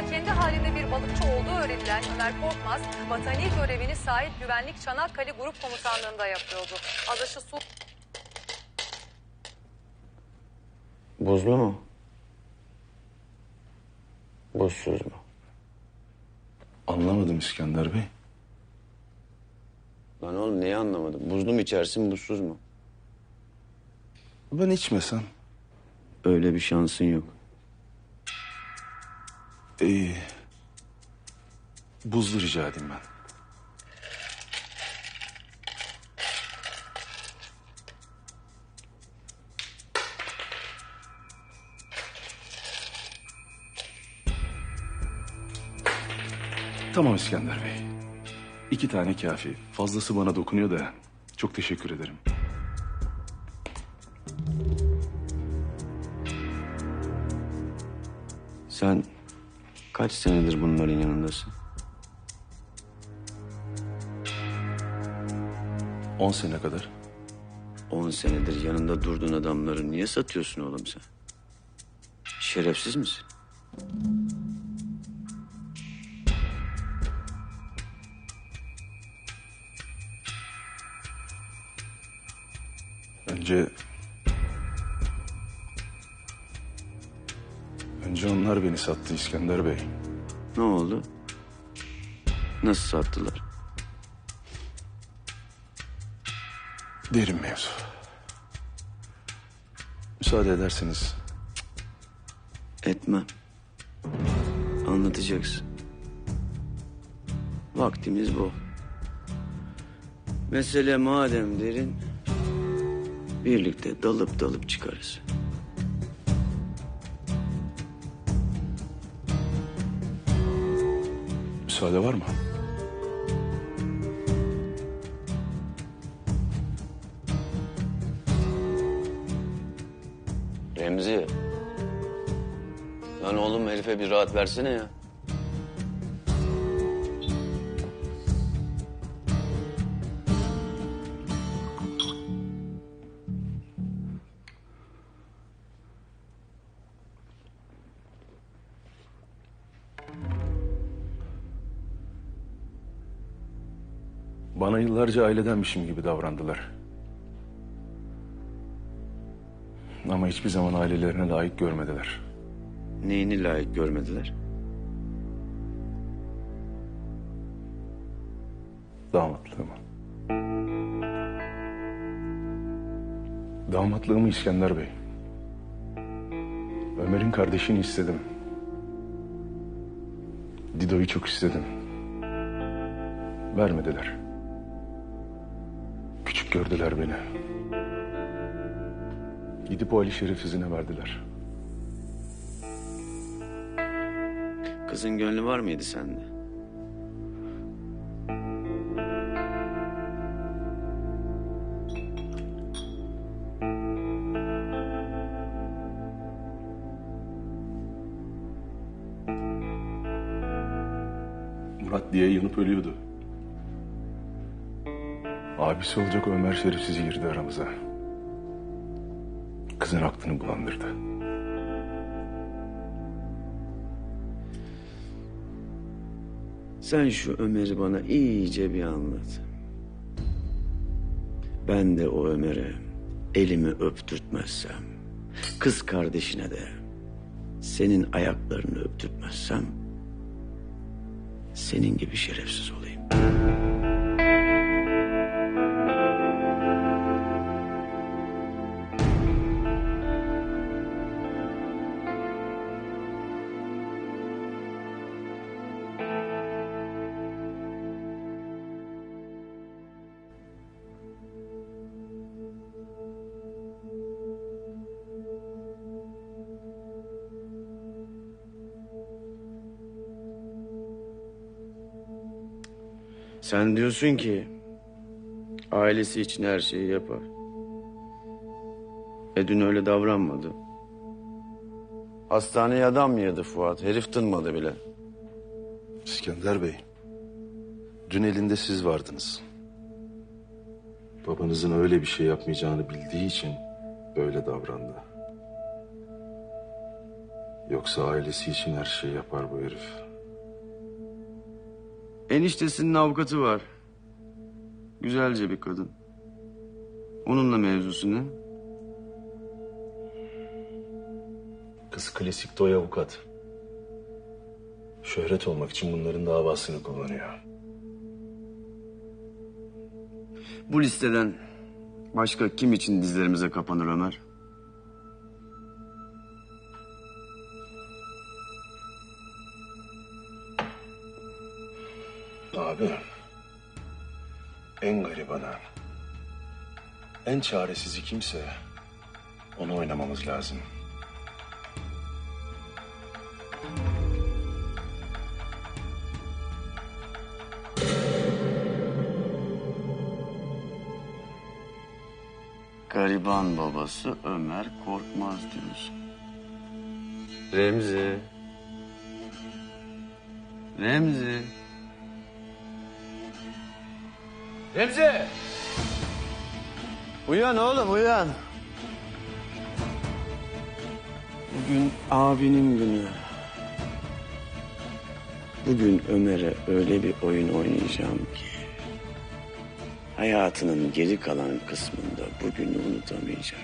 İstanbul'da kendi halinde bir balıkçı olduğu öğrenilen Ömer Korkmaz, vatani görevini sahip güvenlik Çanakkale Grup Komutanlığı'nda yapıyordu. Adaşı Su... Buzlu mu? Buzsuz mu? Anlamadım İskender Bey. Lan oğlum neyi anlamadım? Buzlu mu içersin, buzsuz mu? Ben içmesem. Öyle bir şansın yok. İyi. Buzlu rica edeyim ben. Tamam İskender Bey. İki tane kafi. Fazlası bana dokunuyor da çok teşekkür ederim. Sen kaç senedir bunların yanındasın? On sene kadar. On senedir yanında durduğun adamları niye satıyorsun oğlum sen? Şerefsiz misin? Önce... Önce onlar beni sattı İskender Bey. Ne oldu? Nasıl sattılar? Derin mevzu. Müsaade ederseniz Etmem. Anlatacaksın. Vaktimiz bu. Mesele madem derin... ...birlikte dalıp dalıp çıkarız. Müsaade var mı? Remzi. Lan oğlum herife bir rahat versene ya. Bana yıllarca ailedenmişim gibi davrandılar. Ama hiçbir zaman ailelerine layık görmediler. Neyini layık görmediler? Damatlığımı. Damatlığımı İskender Bey. Ömer'in kardeşini istedim. Dido'yu çok istedim. Vermediler. Gördüler beni. Gidip o Ali şerefsizine verdiler. Kızın gönlü var mıydı sende? Murat diye yanıp ölüyordu. Abisi olacak Ömer şerefsizi girdi aramıza. Kızın aklını bulandırdı. Sen şu Ömer'i bana iyice bir anlat. Ben de o Ömer'e elimi öptürtmezsem, kız kardeşine de senin ayaklarını öptürtmezsem, senin gibi şerefsiz olayım. Sen diyorsun ki ailesi için her şeyi yapar. E dün öyle davranmadı. Hastaneye adam yedi Fuat. Herif tınmadı bile. İskender Bey, dün elinde siz vardınız. Babanızın öyle bir şey yapmayacağını bildiği için böyle davrandı. Yoksa ailesi için her şeyi yapar bu herif. Eniştesinin avukatı var. Güzelce bir kadın. Onunla mevzusu ne? Kız klasik toy avukat. Şöhret olmak için bunların davasını kullanıyor. Bu listeden başka kim için dizlerimize kapanır Ömer? Abi. En garibanı. En çaresizi kimse onu oynamamız lazım. Gariban babası Ömer Korkmaz diyorsun. Remzi. Remzi. Remzi! Uyan oğlum uyan. Bugün abinin günü. Bugün Ömer'e öyle bir oyun oynayacağım ki... ...hayatının geri kalan kısmında bugünü unutamayacak.